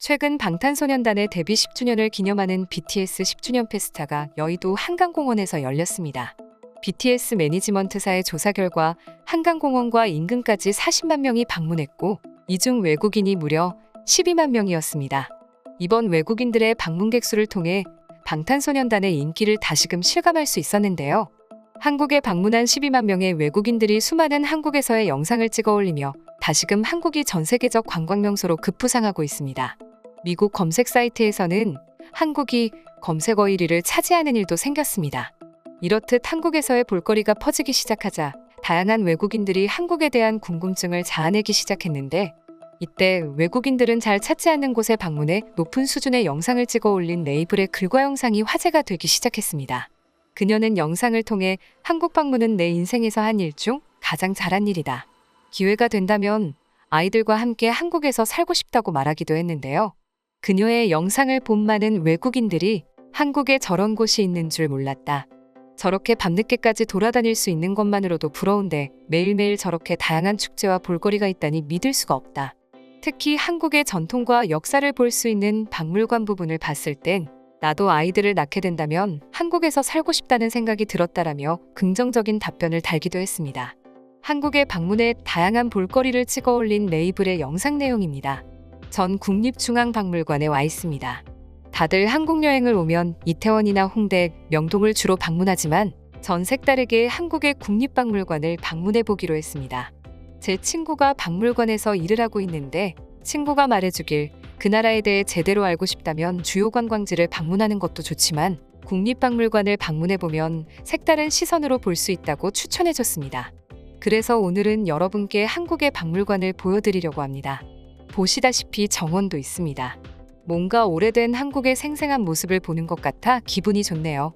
최근 방탄소년단의 데뷔 10주년을 기념하는 BTS 10주년 페스타가 여의도 한강공원에서 열렸습니다. BTS 매니지먼트사의 조사 결과 한강공원과 인근까지 40만 명이 방문했고 이 중 외국인이 무려 12만 명이었습니다. 이번 외국인들의 방문객 수를 통해 방탄소년단의 인기를 다시금 실감할 수 있었는데요. 한국에 방문한 12만 명의 외국인들이 수많은 한국에서의 영상을 찍어 올리며 다시금 한국이 전 세계적 관광 명소로 급부상하고 있습니다. 미국 검색 사이트에서는 한국이 검색어 1위를 차지하는 일도 생겼습니다. 이렇듯 한국에서의 볼거리가 퍼지기 시작하자 다양한 외국인들이 한국에 대한 궁금증을 자아내기 시작했는데 이때 외국인들은 잘 찾지 않는 곳에 방문해 높은 수준의 영상을 찍어 올린 네이블의 글과 영상이 화제가 되기 시작했습니다. 그녀는 영상을 통해 한국 방문은 내 인생에서 한 일 중 가장 잘한 일이다. 기회가 된다면 아이들과 함께 한국에서 살고 싶다고 말하기도 했는데요. 그녀의 영상을 본 많은 외국인들이 한국에 저런 곳이 있는 줄 몰랐다. 저렇게 밤늦게까지 돌아다닐 수 있는 것만으로도 부러운데 매일매일 저렇게 다양한 축제와 볼거리가 있다니 믿을 수가 없다. 특히 한국의 전통과 역사를 볼 수 있는 박물관 부분을 봤을 땐 나도 아이들을 낳게 된다면 한국에서 살고 싶다는 생각이 들었다라며 긍정적인 답변을 달기도 했습니다. 한국에 방문해 다양한 볼거리를 찍어 올린 네이블의 영상 내용입니다. 전 국립중앙박물관에 와 있습니다. 다들 한국 여행을 오면 이태원이나 홍대, 명동을 주로 방문하지만 전 색다르게 한국의 국립박물관을 방문해 보기로 했습니다. 제 친구가 박물관에서 일을 하고 있는데 친구가 말해주길 그 나라에 대해 제대로 알고 싶다면 주요 관광지를 방문하는 것도 좋지만 국립박물관을 방문해 보면 색다른 시선으로 볼 수 있다고 추천해 줬습니다. 그래서 오늘은 여러분께 한국의 박물관을 보여드리려고 합니다. 보시다시피 정원도 있습니다. 뭔가 오래된 한국의 생생한 모습을 보는 것 같아 기분이 좋네요.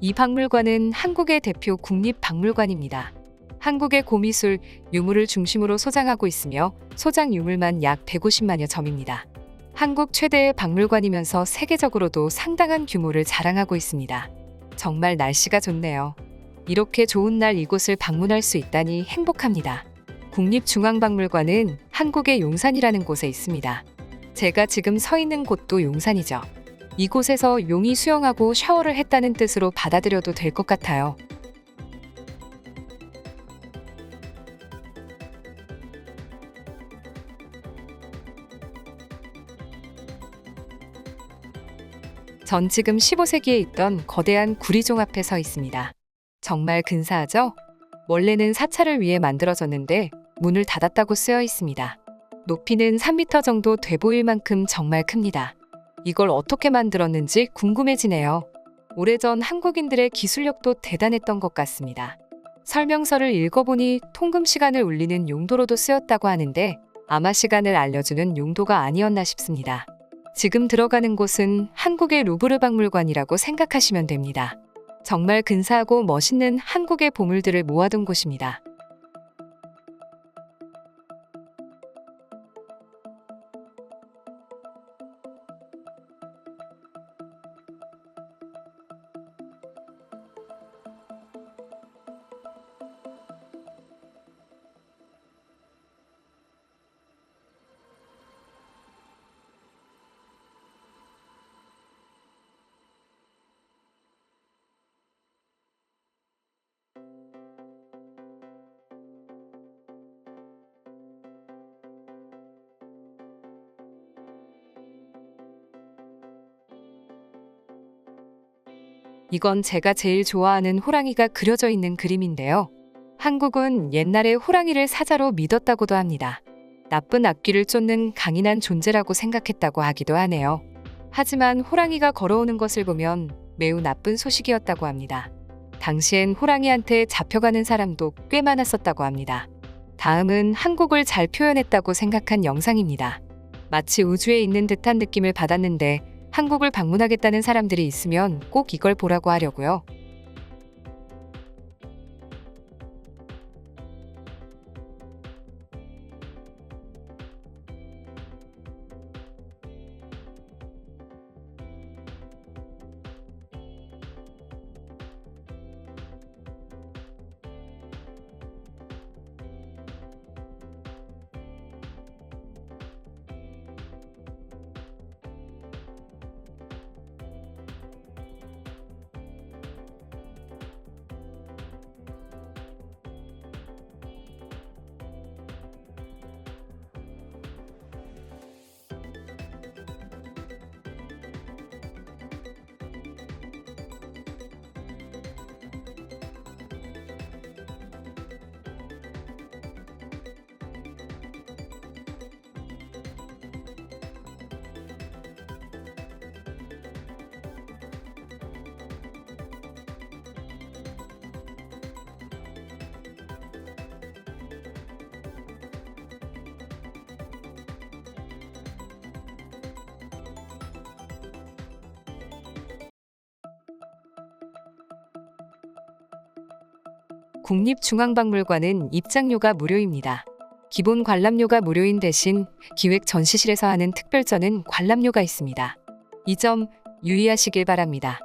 이 박물관은 한국의 대표 국립박물관입니다. 한국의 고미술, 유물을 중심으로 소장하고 있으며 소장 유물만 약 150만여 점입니다. 한국 최대의 박물관이면서 세계적으로도 상당한 규모를 자랑하고 있습니다. 정말 날씨가 좋네요. 이렇게 좋은 날 이곳을 방문할 수 있다니 행복합니다. 국립중앙박물관은 한국의 용산이라는 곳에 있습니다. 제가 지금 서 있는 곳도 용산이죠. 이곳에서 용이 수영하고 샤워를 했다는 뜻으로 받아들여도 될 것 같아요. 전 지금 15세기에 있던 거대한 구리종 앞에 서 있습니다. 정말 근사하죠? 원래는 사찰을 위해 만들어졌는데 문을 닫았다고 쓰여 있습니다. 높이는 3m 정도 돼 보일 만큼 정말 큽니다. 이걸 어떻게 만들었는지 궁금해지네요. 오래전 한국인들의 기술력도 대단했던 것 같습니다. 설명서를 읽어보니 통금 시간을 울리는 용도로도 쓰였다고 하는데 아마 시간을 알려주는 용도가 아니었나 싶습니다. 지금 들어가는 곳은 한국의 루브르 박물관이라고 생각하시면 됩니다. 정말 근사하고 멋있는 한국의 보물들을 모아둔 곳입니다. 이건 제가 제일 좋아하는 호랑이가 그려져 있는 그림인데요. 한국은 옛날에 호랑이를 사자로 믿었다고도 합니다. 나쁜 악귀를 쫓는 강인한 존재라고 생각했다고 하기도 하네요. 하지만 호랑이가 걸어오는 것을 보면 매우 나쁜 소식이었다고 합니다. 당시엔 호랑이한테 잡혀가는 사람도 꽤 많았었다고 합니다. 다음은 한국을 잘 표현했다고 생각한 영상입니다. 마치 우주에 있는 듯한 느낌을 받았는데 한국을 방문하겠다는 사람들이 있으면 꼭 이걸 보라고 하려고요. 국립중앙박물관은 입장료가 무료입니다. 기본 관람료가 무료인 대신 기획 전시실에서 하는 특별전은 관람료가 있습니다. 이 점 유의하시길 바랍니다.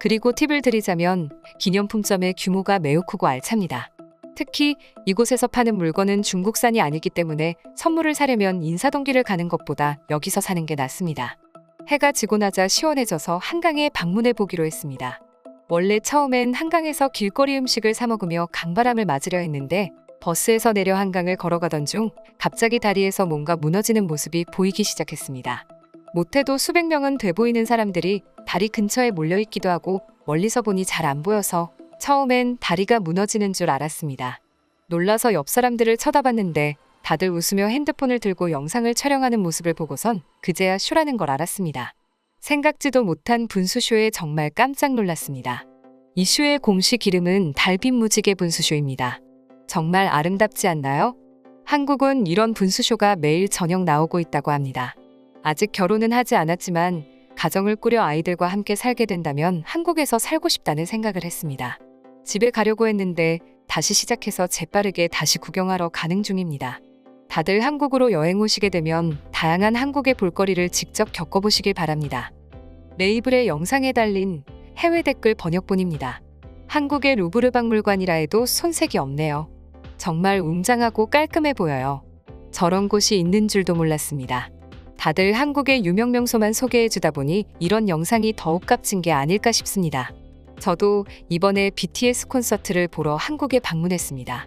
그리고 팁을 드리자면 기념품점의 규모가 매우 크고 알찹니다. 특히 이곳에서 파는 물건은 중국산이 아니기 때문에 선물을 사려면 인사동기를 가는 것보다 여기서 사는 게 낫습니다. 해가 지고 나자 시원해져서 한강에 방문해 보기로 했습니다. 원래 처음엔 한강에서 길거리 음식을 사 먹으며 강바람을 맞으려 했는데 버스에서 내려 한강을 걸어가던 중 갑자기 다리에서 뭔가 무너지는 모습이 보이기 시작했습니다. 못해도 수백 명은 돼 보이는 사람들이 다리 근처에 몰려 있기도 하고 멀리서 보니 잘 안 보여서 처음엔 다리가 무너지는 줄 알았습니다. 놀라서 옆 사람들을 쳐다봤는데 다들 웃으며 핸드폰을 들고 영상을 촬영하는 모습을 보고선 그제야 쇼라는 걸 알았습니다. 생각지도 못한 분수쇼에 정말 깜짝 놀랐습니다. 이 쇼의 공식 이름은 달빛 무지개 분수쇼입니다. 정말 아름답지 않나요? 한국은 이런 분수쇼가 매일 저녁 나오고 있다고 합니다. 아직 결혼은 하지 않았지만 가정을 꾸려 아이들과 함께 살게 된다면 한국에서 살고 싶다는 생각을 했습니다. 집에 가려고 했는데 다시 시작해서 재빠르게 다시 구경하러 가는 중입니다. 다들 한국으로 여행 오시게 되면 다양한 한국의 볼거리를 직접 겪어보시길 바랍니다. 레이블의 영상에 달린 해외 댓글 번역본입니다. 한국의 루브르 박물관이라 해도 손색이 없네요. 정말 웅장하고 깔끔해 보여요. 저런 곳이 있는 줄도 몰랐습니다. 다들 한국의 유명 명소만 소개해 주다 보니 이런 영상이 더욱 값진 게 아닐까 싶습니다. 저도 이번에 BTS 콘서트를 보러 한국에 방문했습니다.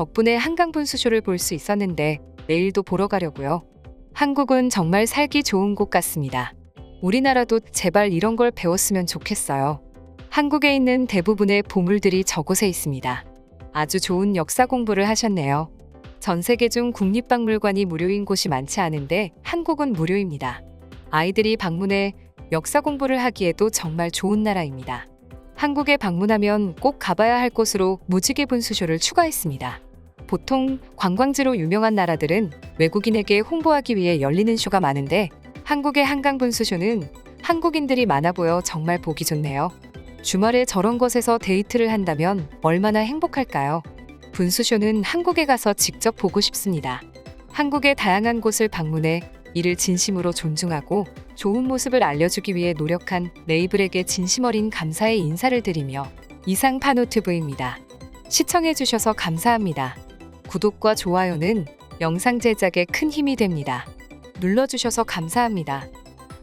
덕분에 한강 분수쇼를 볼 수 있었는데 내일도 보러 가려고요. 한국은 정말 살기 좋은 곳 같습니다. 우리나라도 제발 이런 걸 배웠으면 좋겠어요. 한국에 있는 대부분의 보물들이 저곳에 있습니다. 아주 좋은 역사 공부를 하셨네요. 전 세계 중 국립박물관이 무료인 곳이 많지 않은데 한국은 무료입니다. 아이들이 방문해 역사 공부를 하기에도 정말 좋은 나라입니다. 한국에 방문하면 꼭 가봐야 할 곳으로 무지개 분수쇼를 추가했습니다. 보통 관광지로 유명한 나라들은 외국인에게 홍보하기 위해 열리는 쇼가 많은데 한국의 한강 분수쇼는 한국인들이 많아 보여 정말 보기 좋네요. 주말에 저런 곳에서 데이트를 한다면 얼마나 행복할까요? 분수쇼는 한국에 가서 직접 보고 싶습니다. 한국의 다양한 곳을 방문해 이를 진심으로 존중하고 좋은 모습을 알려주기 위해 노력한 레이블에게 진심 어린 감사의 인사를 드리며 이상 파노트브입니다. 시청해주셔서 감사합니다. 구독과 좋아요는 영상 제작에 큰 힘이 됩니다. 눌러주셔서 감사합니다.